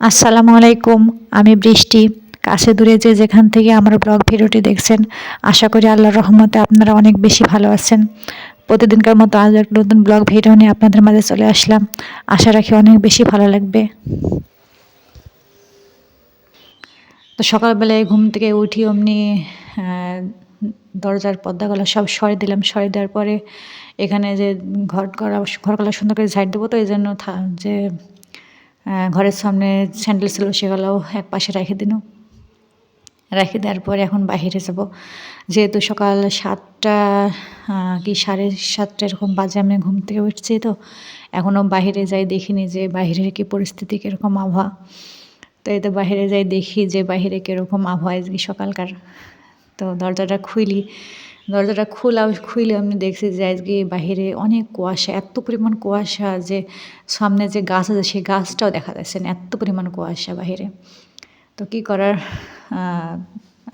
আসসালামু আলাইকুম, আমি বৃষ্টি। কাছে দূরে যে যেখান থেকে আমার ব্লগ ভিডিওটি দেখছেন, আশা করি আল্লাহর রহমতে আপনারা অনেক বেশি ভালো আছেন। প্রতিদিনকার মতো আজ এক নতুন ব্লগ ভিডিও নিয়ে আপনাদের মাঝে চলে আসলাম। আশা রাখি অনেক বেশি ভালো লাগবে। তো সকালবেলায় ঘুম থেকে উঠি অমনি দরজার পর্দাগুলো সব সরে দিলাম। সরে দেওয়ার পরে এখানে যে ঘর করা, ঘরগুলো সুন্দর করে ঝাড় দেবো তো, এই জন্য থা- যে ঘরের সামনে স্যান্ডেল ছিল সেগুলোও এক পাশে রেখে দিন রেখে দেওয়ার পরে এখন বাইরে যাব। যেহেতু সকাল সাতটা কি সাড়ে সাতটা এরকম বাজে আমি ঘুম থেকে উঠছি তো, এখনও বাইরে যাই দেখিনি যে বাইরের কি পরিস্থিতি, কীরকম আবহাওয়া। তো এতে বাইরে যাই দেখি যে বাইরে কীরকম আবহাওয়া আজকে সকালকার। তো দরজাটা খুইলি দরজাটা খোলা খুইলে আমি দেখছি যে আজকে বাইরে অনেক কুয়াশা, এত পরিমাণ কুয়াশা যে সামনে যে গাছ আছে সেই গাছটাও দেখা যাচ্ছে না, এত পরিমাণ কুয়াশা বাইরে। তো কি করার?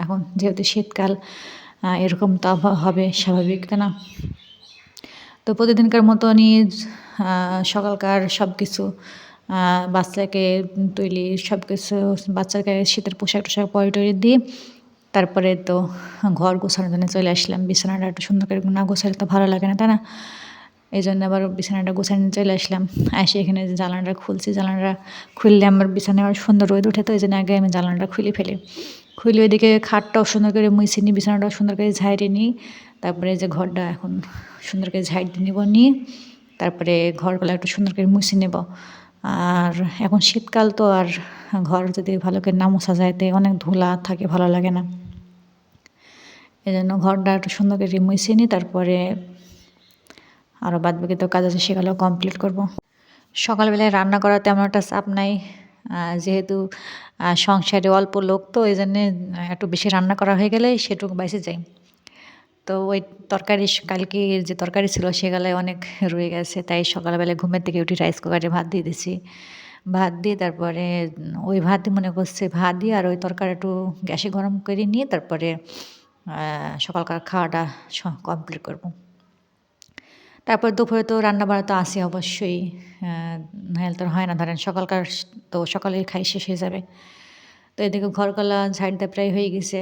এখন যেহেতু শীতকাল এরকম তো আবহাওয়া হবে স্বাভাবিক, তাই না? তো প্রতিদিনকার মতনই সকালকার সব কিছু বাচ্চাকে তৈরি সব কিছু বাচ্চাকে শীতের পোশাক টোশাক পরে টরে দিয়ে তারপরে তো ঘর গোছানোর জন্য চলে আসলাম। বিছানাটা একটু সুন্দর করে না গোছালে তো ভালো লাগে না, তাই না? এই জন্য আবার বিছানাটা গোছানো চলে আসলাম। এসে এখানে জানালাটা খুলছি, জানালাটা খুললে আমার বিছানায় আবার সুন্দর রোদ উঠে তো এই জন্য আগে আমি জানালাটা খুলে ফেলি। খুলে ওইদিকে খাটটাও সুন্দর করে মুছে নিই, বিছানাটাও সুন্দর করে ঝাইরে নিই। তারপরে যে ঘরটা এখন সুন্দর করে ঝাইট নিব নিয়ে, তারপরে ঘরগুলো একটু সুন্দর করে মুছে নেব। আর এখন শীতকাল তো আর ঘর যদি ভালো করে না মোছা যায়, তো অনেক ধুলা থাকে, ভালো লাগে না। এই জন্য ঘরটা একটু সুন্দর করে মুছে নিই, তারপরে আরও বাদ বাকি তো কাজ আছে, সেগুলো কমপ্লিট করব। সকালবেলায় রান্না করা তেমন একটা চাপ নাই যেহেতু সংসারে অল্প লোক, তো এই জন্যে একটু বেশি রান্না করা হয়ে গেলে সেটুকু বাইসে যায় তো ওই তরকারি কালকে যে তরকারি ছিল সেগুলাই অনেক রয়ে গেছে, তাই সকালবেলায় ঘুমের থেকে উঠি রাইস কুকারে ভাত দিয়ে দিছি। ভাত দিয়ে তারপরে ওই ভাত মনে করছে ভাত দিয়ে আর ওই তরকারি একটু গ্যাসে গরম করে নিয়ে তারপরে সকালকার খাওয়াটা কমপ্লিট করব। তারপর দুপুরে তো রান্না বান্না তো আসে অবশ্যই নাহলে তো হয় না। ধরেন সকালকার তো সকালে খাই শেষ হয়ে যাবে। তো এদিকে ঘরকলা ঝাড় দেওয়া প্রায় হয়ে গেছে।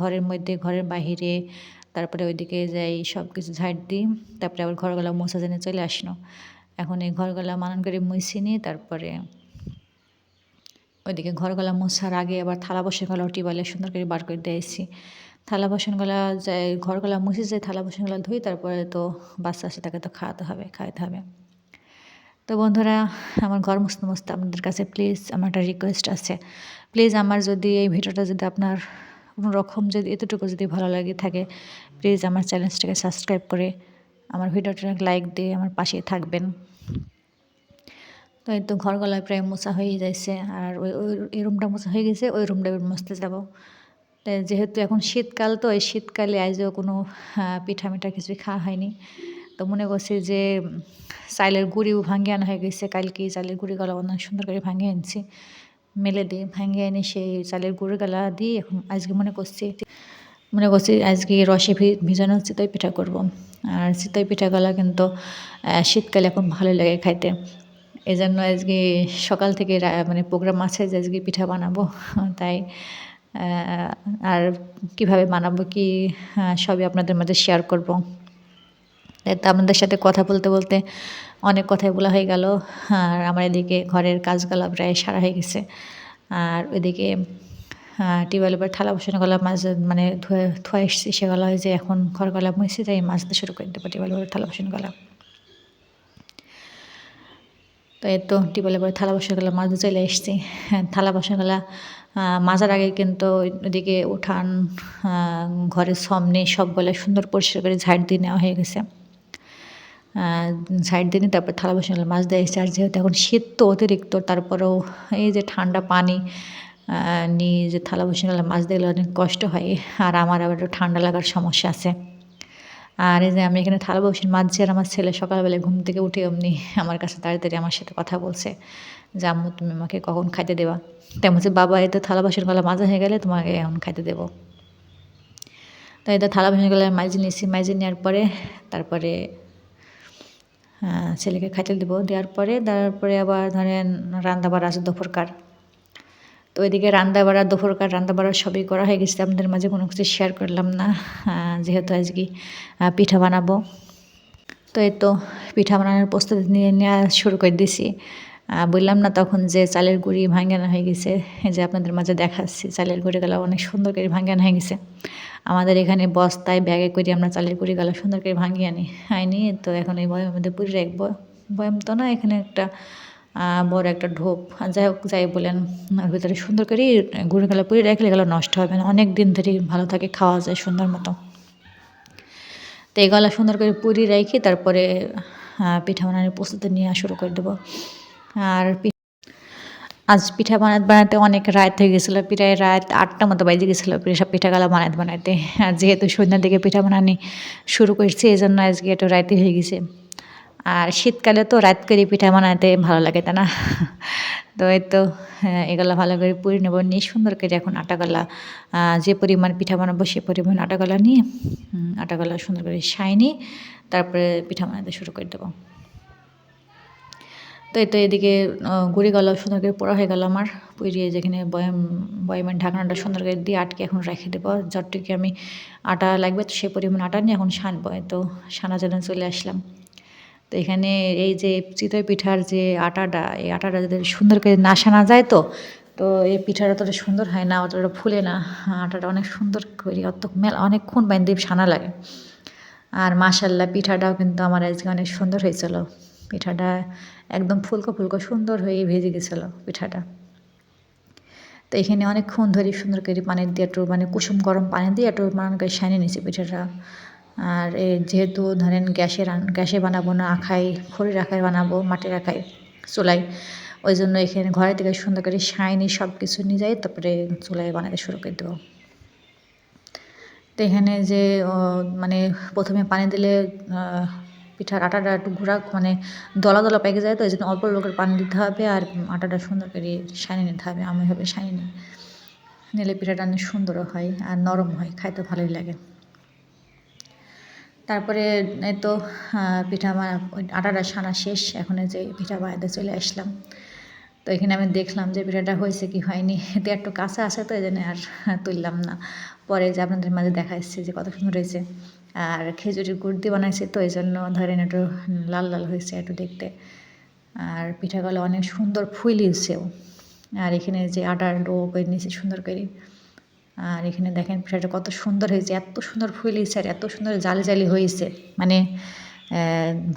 ঘরের মধ্যে, ঘরের বাহিরে তারপরে ওইদিকে যাই সব কিছু ঝাড় দিই, তারপরে আবার ঘরগুলা মোছা জেনে চলে আসলো। এখন এই ঘরগুলা মানান করে মুছে নিয়ে তারপরে ওইদিকে ঘরগুলা মোছার আগে আবার থালা বাসনগুলো টিবালে সুন্দর করে বার করে দিয়েছি। থালা বাসনগুলা যাই ঘরগুলা মুছে যাই থালা বাসনগুলো ধুই, তারপরে তো বাচ্চা আসে তাকে তো খাওয়াতে হবে খাওয়াতে হবে। তো বন্ধুরা, আমার ঘর মুছতে মুছতে আপনাদের কাছে প্লিজ আমার একটা রিকোয়েস্ট আছে। প্লিজ আমার যদি এই ভিডিওটা যদি আপনার রকম যদি, এতটুকু যদি ভালো লাগে থাকে প্লিজ আমার চ্যানেলটাকে সাবস্ক্রাইব করে, আমার ভিডিওটা লাইক দিয়ে আমার পাশে থাকবেন। তো এই তো ঘর গলায় প্রায় মোছা হয়ে যাইছে, আর ওই ওই, এই রুমটা মোছা হয়ে গেছে, ওই রুমটা মুছতে যাব। যেহেতু এখন শীতকাল, তো এই শীতকালে আজও কোনো পিঠা মিঠা কিছুই খাওয়া হয়নি। তো মনে করছি যে চাইলের গুঁড়িও ভাঙিয়ে আনা হয়ে গেছে কালকে চালের গুঁড়িগুলো অনেক সুন্দর করে ভাঙিয়ে আনছি। মেলে দিয়ে ভাঙিয়ে এনে সেই চালের গুঁড়িগুলা দিয়ে এখন আজকে মনে করছি মনে করছি আজকে রসে ভিজানো চিতই পিঠা করব। আর চিতই পিঠাগুলা কিন্তু শীতকালে এখন ভালো লাগে খাইতে। এই জন্য আজকে সকাল থেকে মানে প্রোগ্রাম আছে যে আজকে পিঠা বানাবো। তাই আর কীভাবে বানাবো কি সবই আপনাদের মাঝে শেয়ার করব। তো আপনাদের সাথে কথা বলতে বলতে অনেক কথাই বলা হয়ে গেল। আর আমার এদিকে ঘরের কাজগুলো প্রায় সারা হয়ে গেছে। আর ওইদিকে টিউবওয়েল এবার থালা গলা মাছ মানে ধুয়ে ধুয়ে এসেছি। সেগুলো হয় যে এখন ঘর ঘরগুলা মুছে যাই মাজতে শুরু করে দেবো টিউবওয়েল থালা বসানো গলা। তো এই তো টিউবওয়েলের পরে থালা বাসনগুলো মাজতে চলে এসেছি। থালা বাসনগুলো মাজার আগে কিন্তু ওইদিকে উঠান ঘরের সামনে সবগুলো সুন্দর পরিষ্কার করে ঝাড় দিয়ে নেওয়া হয়ে গেছে। ঝাড় দিয়ে নিয়ে তারপর থালা বাসনগুলো মাছ দেয় আর যেহেতু এখন শীত তো অতিরিক্ত, তারপরেও এই যে ঠান্ডা পানি নিয়ে যে থালা বাসনগুলো মাছ দিলে অনেক কষ্ট হয়। আর আমার আবার একটু ঠান্ডা লাগার সমস্যা আছে। আর এই যে আমি এখানে থালা বসে মাজছি আর আমার ছেলে সকালবেলা ঘুম থেকে উঠে অমনি আমার কাছে তাড়াতাড়ি আমার সাথে কথা বলছে যে, আম্মু, তুমি আমাকে কখন খাইতে দেবা? তেমন হচ্ছে বাবা এতে থালা বাসন গলা মাজা হয়ে গেলে তোমাকে এখন খাইতে দেবো। তো এদের থালা বাসন গলা মাইজি নিয়েছি। মাইজি নেওয়ার পরে তারপরে ছেলেকে খাইতে দেবো। দেওয়ার পরে তারপরে আবার ধরেন রান্না বাড়া আছে দুপুরকার তো এদিকে রান্না বাড়া দুপুরকার রান্না বাড়া সবই করা হয়ে গেছে। আপনাদের মাঝে কোনো কিছু শেয়ার করলাম না। যেহেতু আজকে পিঠা বানাবো। তো এই তো পিঠা বানানোর প্রস্তুতি নিয়ে নেওয়া শুরু করে দিছি। বললাম না তখন যে চালের গুঁড়ি ভাঙ্গানো হয়ে গেছে যে আপনাদের মাঝে দেখাচ্ছি, চালের গুঁড়িগুলো অনেক সুন্দর করে ভাঙ্গানো হয়ে গেছে। আমাদের এখানে বস্তায় ব্যাগে করে আমরা চালের গুঁড়িগুলো সুন্দর করে ভাঙিয়ে আনি, আইনি, তো এখন এই বয়ের মধ্যে পুরি রাখব বয়াম তো না, এখানে একটা বড় একটা ঢোপ যাই হোক, যাই বলেন, ওর ভিতরে সুন্দর করে গুঁড়িগুলো পুরি রাখলে এগুলো নষ্ট হবে না, অনেক দিন ধরে ভালো থাকে, খাওয়া যায় সুন্দর মতো। তো এগুলো সুন্দর করে পুরি রেখে তারপরে পিঠা বানানোর প্রস্তুতি নিয়ে শুরু করে দেবো। আর আজ পিঠা বানাতে বানাতে অনেক রাত হয়ে গেছিল প্রায় রাত আটটা মতো বাজে গেছিল সব পিঠাগুলো বানাতে বানাতে। আর যেহেতু সন্ধ্যার দিকে পিঠা বানানি শুরু করছি এই জন্য আজকে একটু রাতে হয়ে গেছে। আর শীতকালে তো রাত করে পিঠা বানাতে ভালো লাগে তা না? তো এই তো হ্যাঁ, এগুলো ভালো করে পুরি নেব নিয়ে সুন্দর করে এখন আটাগলা যে পরিমাণ পিঠা বানাবো সে পরিমাণ আটাগলা নিয়ে আটাগলা সুন্দর করে সাইনি তারপরে পিঠা বানাতে শুরু করে দেবো। তো এই তো এদিকে গুড়ি গলা সুন্দর করে পোড়া হয়ে গেল আমার। পুড়িয়ে যেখানে বয়াম, বয়ামের ঢাকনাটা সুন্দর করে দিয়ে আটকে এখন রেখে দেবো। যতটুকু আমি আটা লাগবে, তো সে পরিমাণ আটা নিয়ে এখন সানবো। তো সানা জন্য চলে আসলাম। তো এখানে এই যে চিতই পিঠার যে আটাটা, এই আটাটা যদি সুন্দর করে না সানা যায় তো তো এই পিঠাটা অতটা সুন্দর হয় না, অতটা ফুলে না। আটাটা অনেক সুন্দর করি, অত মেলা, অনেকক্ষণ বাইন্দে সানা লাগে। আর মাসাল্লাহ পিঠাটাও কিন্তু আমার আজকে অনেক সুন্দর হয়েছিল। পিঠাটা একদম ফুলকো ফুলকো সুন্দর হয়ে ভেজে গেছিল পিঠাটা। তো এখানে অনেকক্ষণ ধরে সুন্দর করে পানি দিয়ে একটু মানে কুসুম গরম পানি দিয়ে একটু মানে করে সানিয়ে নিয়েছি পিঠাটা। আর যেহেতু ধরেন গ্যাসে রান, গ্যাসে বানাবো না আখাই খড়ির আখায় বানাবো, মাটির আখায় চুলাই ওই জন্য এখানে ঘরে থেকে সুন্দর করে সাইনি সব কিছু নিয়ে যাই, তারপরে চুলাই বানাতে শুরু করে দেবো। তো এখানে যে মানে প্রথমে পানি দিলে পিঠার আটাটা একটু ঘোরা মানে দলা দলা পেকে যায় তো, এই জন্য অল্প লোকের পানি দিতে হবে আর আটাটা সুন্দর করে সানিয়ে নিতে হবে। আমি সানিয়ে নিই। নিলে পিঠাটা অনেক সুন্দরও হয় আর নরম হয়, খাইতে ভালোই লাগে। তারপরে এই তো পিঠা আটাটা সানা শেষ, এখন যে পিঠা বানাতে চলে আসলাম। তো এখানে আমি দেখলাম যে পিঠাটা হয়েছে কি হয়নি। এতে একটু কাছে আসে তো, এই জন্য আর তুললাম না। পরে যে আপনাদের মাঝে দেখা এসছে যে কত সুন্দর হয়েছে। আর খেজুরের গুড় দিয়ে বানাইছি তো এই জন্য ধরেন একটু লাল লাল হয়েছে একটু দেখতে। আর পিঠাগুলো অনেক সুন্দর ফুলিয়েছেও আর এখানে যে আটার ডো করে নিয়েছি সুন্দর করে। আর এখানে দেখেন পিঠাটা কত সুন্দর হয়েছে, এত সুন্দর ফুলিয়েছে আর এত সুন্দর জালি জালি হয়েছে। মানে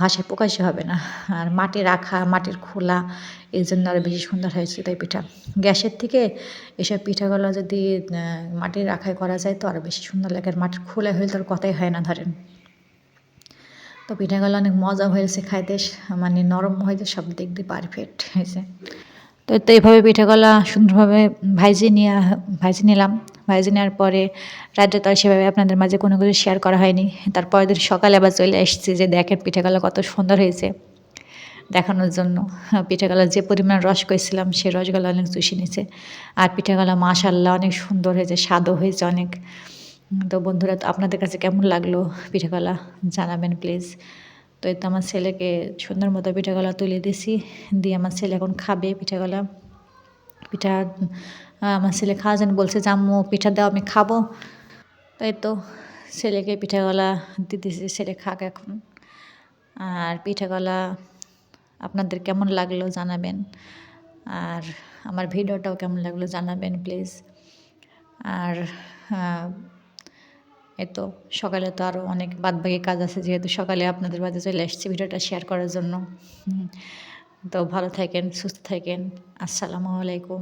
ভাষায় প্রকাশই হবে না। আর মাটি রাখা, মাটির খোলা, এই জন্য আরও বেশি সুন্দর হয়েছে তাই পিঠা। গ্যাসের থেকে এসব পিঠাগুলো যদি মাটির রাখায় করা যায় তো আরও বেশি সুন্দর লাগে। আর মাটির খোলা হলে তো আর কথাই হয় না ধরেন। তো পিঠাগুলো অনেক মজা হয়েছে খাইতে। মানে নরম হয়েছে সব দিক দিয়ে পারফেক্ট হয়েছে। তো তো এইভাবে পিঠাগুলো সুন্দরভাবে ভাইজে নিয়ে ভাইজে নিলাম। ভাইজে নেওয়ার পরে রাত্রে তো আর সেভাবে আপনাদের মাঝে কোনো কিছু শেয়ার করা হয়নি। তারপরের দিন সকালে আবার চলে এসেছি যে, দেখেন পিঠাগুলো কত সুন্দর হয়েছে দেখানোর জন্য। পিঠাগুলো যে পরিমাণ রস করেছিলাম সেই রসগুলো অনেক চুষে নিয়েছে। আর পিঠাগুলো মাশাল্লাহ অনেক সুন্দর হয়েছে, স্বাদও হয়েছে অনেক। তো বন্ধুরা, তো আপনাদের কাছে কেমন লাগল পিঠাগুলা জানাবেন প্লিজ তো এই তো আমার ছেলেকে সুন্দর মতো পিঠাগুলা তুলে দিছি। দিয়ে আমার ছেলে এখন খাবে পিঠাগুলা। পিঠা আমার ছেলে খাওয়া যেন বলছে যে আম্মু পিঠা দাও, আমি খাব। তাই তো ছেলেকে পিঠাগুলা দিতেছি ছেলে খাক এখন। আর পিঠাগুলা আপনাদের কেমন লাগল জানাবেন। আর আমার ভিডিওটাও কেমন লাগল জানাবেন, প্লিজ। আর এই তো সকালে তো আরও অনেক বাদবাকি কাজ আছে, যেহেতু সকালে আপনাদের বাড়িতে চলে এসেছি ভিডিওটা শেয়ার করার জন্য। তো ভালো থাকেন, সুস্থ থাকেন। আসসালামু আলাইকুম।